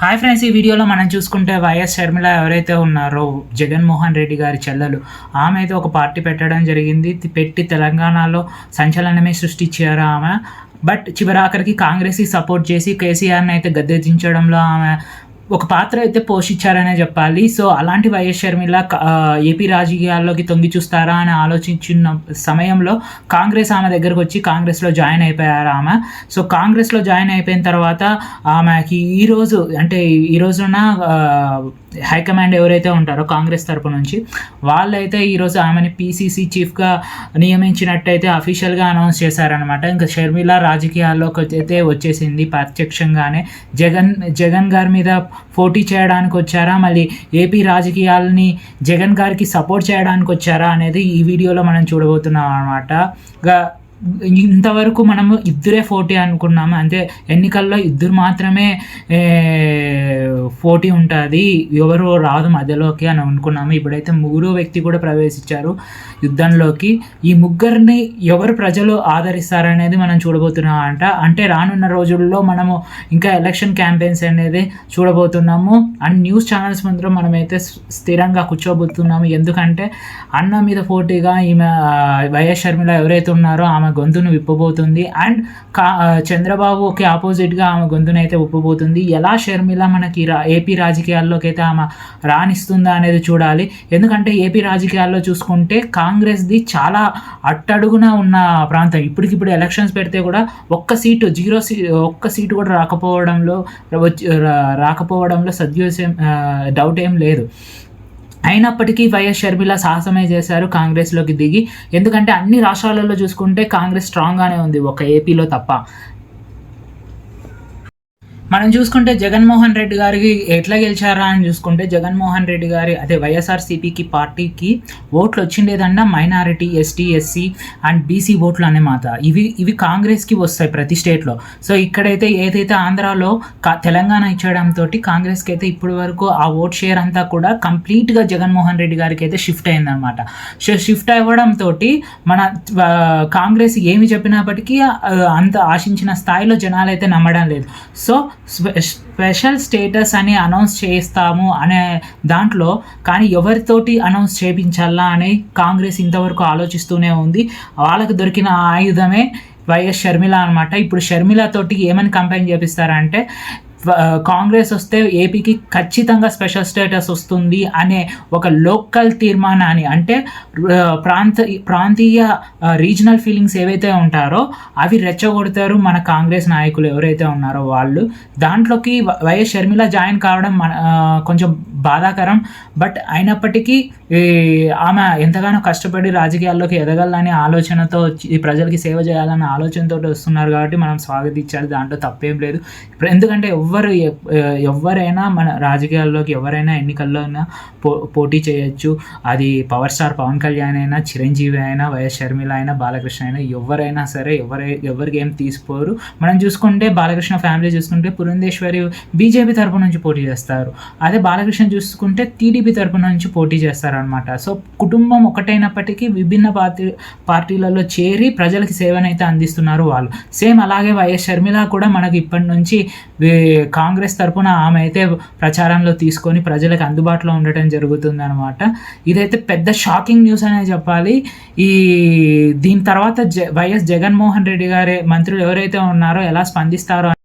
Hi friends ఈ వీడియోలో మనం చూసుకుంటే వైఎస్ షర్మిల ఎవరైతే ఉన్నారో జగన్మోహన్ రెడ్డి గారి చెల్లెలు ఆమె అయితే ఒక పార్టీ పెట్టడం జరిగింది. పెట్టి తెలంగాణలో సంచలనమే సృష్టించారు ఆమె. బట్ చివరాఖరికి కాంగ్రెస్కి సపోర్ట్ చేసి కేసీఆర్ని అయితే గద్దెదించడంలో ఆమె ఒక పాత్ర అయితే పోషించారనే చెప్పాలి. సో అలాంటి వైఎస్ షర్మిల ఏపీ రాజకీయాల్లోకి తొంగి చూస్తారా అని ఆలోచించిన సమయంలో కాంగ్రెస్ ఆమె దగ్గరకు వచ్చి కాంగ్రెస్లో జాయిన్ అయిపోయారు ఆమె. సో కాంగ్రెస్లో జాయిన్ అయిపోయిన తర్వాత ఆమెకి ఈరోజు అంటే ఈ రోజున హైకమాండ్ ఎవరైతే ఉంటారో కాంగ్రెస్ తరపు నుంచి వాళ్ళైతే ఈరోజు ఆమెని పీసీసీ చీఫ్గా నియమించినట్టయితే అఫీషియల్గా అనౌన్స్ చేశారనమాట ఇంకా షర్మిల రాజకీయాల్లోకి అయితే వచ్చేసింది ప్రత్యక్షంగానే. జగన్ జగన్ గారి మీద పోటీ చేయడానికి వచ్చారా? మళ్ళీ ఏపీ రాజకీయాలని జగన్ గారికి సపోర్ట్ చేయడానికి వచ్చారా అనేది ఈ వీడియోలో మనం చూడబోతున్నాం అనమాట ఇంతవరకు మనము ఇద్దరే పోటీ అనుకున్నాము. అంటే ఎన్నికల్లో ఇద్దరు మాత్రమే పోటీ ఉంటుంది. ఎవరు రాదు మధ్యలోకి అని అనుకున్నాము. ఇప్పుడైతే ముగ్గురు వ్యక్తి కూడా ప్రవేశించారు యుద్ధంలోకి. ఈ ముగ్గురిని ఎవరు ప్రజలు ఆదరిస్తారనేది మనం చూడబోతున్నాం అంట అంటే రానున్న రోజుల్లో మనము ఇంకా ఎలక్షన్ క్యాంపెయిన్స్ అనేది చూడబోతున్నాము. అండ్ న్యూస్ ఛానల్స్ మాత్రం మనమైతే స్థిరంగా కూర్చోబోతున్నాము. ఎందుకంటే అన్న మీద పోటీగా ఈమె వైఎస్ షర్మిల ఎవరైతే ఉన్నారో ఆమె గొంతును విప్పబోతుంది. అండ్ కా చంద్రబాబుకి ఆపోజిట్గా ఆమె గొంతును అయితే విప్పబోతుంది. ఎలా షర్మిల మనకి రా ఏపీ రాజకీయాల్లోకి అయితే ఆమె రాణిస్తుందా అనేది చూడాలి. ఎందుకంటే ఏపీ రాజకీయాల్లో చూసుకుంటే కాంగ్రెస్ది చాలా అట్టడుగున ఉన్న ప్రాంతం. ఇప్పటికిప్పుడు ఎలక్షన్స్ పెడితే కూడా ఒక్క సీటు జీరో సీ ఒక్క సీటు కూడా రాకపోవడంలో వచ్చి రా- రాకపోవడంలో సద్యోసం డౌట్ ఏం లేదు. అయినప్పటికీ వైఎస్ షర్మిల సాహసమే చేశారు కాంగ్రెస్లోకి దిగి. ఎందుకంటే అన్ని రాష్ట్రాలలో చూసుకుంటే కాంగ్రెస్ స్ట్రాంగ్గానే ఉంది ఒక ఏపీలో తప్ప. మనం చూసుకుంటే జగన్మోహన్ రెడ్డి గారికి ఎట్లా గెలిచారా అని చూసుకుంటే జగన్మోహన్ రెడ్డి గారి అదే వైఎస్ఆర్సీపీకి పార్టీకి ఓట్లు వచ్చిండేదన్నా minority ST SC and BC ఓట్లు అనే మాట. ఇవి ఇవి కాంగ్రెస్కి వస్తాయి ప్రతి స్టేట్లో. సో ఇక్కడైతే ఏదైతే ఆంధ్రాలో కా తెలంగాణ ఇచ్చడంతో కాంగ్రెస్కి అయితే ఇప్పటి వరకు ఆ ఓట్ షేర్ అంతా కూడా కంప్లీట్గా జగన్మోహన్ రెడ్డి గారికి అయితే షిఫ్ట్ అయిందనమాట సో షిఫ్ట్ అవ్వడంతో మన కాంగ్రెస్ ఏమి చెప్పినప్పటికీ అంత ఆశించిన స్థాయిలో జనాలు అయితే నమ్మడం లేదు. సో స్పెషల్ స్టేటస్ అని అనౌన్స్ చేస్తాము అనే దాంట్లో కానీ ఎవరితోటి అనౌన్స్ చేయించాలా అని కాంగ్రెస్ ఇంతవరకు ఆలోచిస్తూనే ఉంది. వాళ్ళకు దొరికిన ఆయుధమే వైఎస్ షర్మిల అనమాట ఇప్పుడు షర్మిలతోటి ఏమని కంపెయిన్ చేపిస్తారంటే కాంగ్రెస్ వస్తే ఏపీకి ఖచ్చితంగా స్పెషల్ స్టేటస్ వస్తుంది అనే ఒక లోకల్ తీర్మానాన్ని అంటే ప్రాంత ప్రాంతీయ రీజనల్ ఫీలింగ్స్ ఏవైతే ఉంటారో అవి రెచ్చగొడతారు మన కాంగ్రెస్ నాయకులు ఎవరైతే ఉన్నారో వాళ్ళు. దాంట్లోకి వ- వైఎస్ షర్మిల జాయిన్ కావడం మన కొంచెం బాధాకరం. బట్ అయినప్పటికీ ఆమె ఎంతగానో కష్టపడి రాజకీయాల్లోకి ఎదగాలని ఆలోచనతో ఈ ప్రజలకి సేవ చేయాలనే ఆలోచనతో వస్తున్నారు కాబట్టి మనం స్వాగతించాలి దాంట్లో తప్పేం లేదు. ఇప్పుడు ఎందుకంటే ఎవ్వరు ఎవరైనా మన రాజకీయాల్లోకి ఎవరైనా ఎన్నికల్లో అయినా పో పోటీ చేయొచ్చు. అది పవర్ స్టార్ పవన్ కళ్యాణ్ అయినా చిరంజీవి అయినా వైఎస్ షర్మిల అయినా బాలకృష్ణ అయినా ఎవరైనా సరే ఎవరై ఎవరికి ఏం తీసుకోరు మనం చూసుకుంటే బాలకృష్ణ ఫ్యామిలీ చూసుకుంటే పురంధేశ్వరి బీజేపీ తరపు నుంచి పోటీ చేస్తారు. అదే బాలకృష్ణ చూసుకుంటే టీడీపీ తరపు నుంచి పోటీ చేస్తారనమాట సో కుటుంబం ఒకటైనప్పటికీ విభిన్న పార్టీ పార్టీలలో చేరి ప్రజలకి సేవనైతే అందిస్తున్నారు వాళ్ళు. సేమ్ అలాగే వైఎస్ షర్మిల కూడా మనకు ఇప్పటి నుంచి వే- కాంగ్రెస్ తరఫున ఆమె అయితే ప్రచారంలో తీసుకొని ప్రజలకు అందుబాటులో ఉండటం జరుగుతుంది అనమాట ఇదైతే పెద్ద షాకింగ్ న్యూస్ అనే చెప్పాలి. ఈ దీని తర్వాత జ వైఎస్ జగన్మోహన్ రెడ్డి గారి మంత్రులు ఎవరైతే ఉన్నారో ఎలా స్పందిస్తారో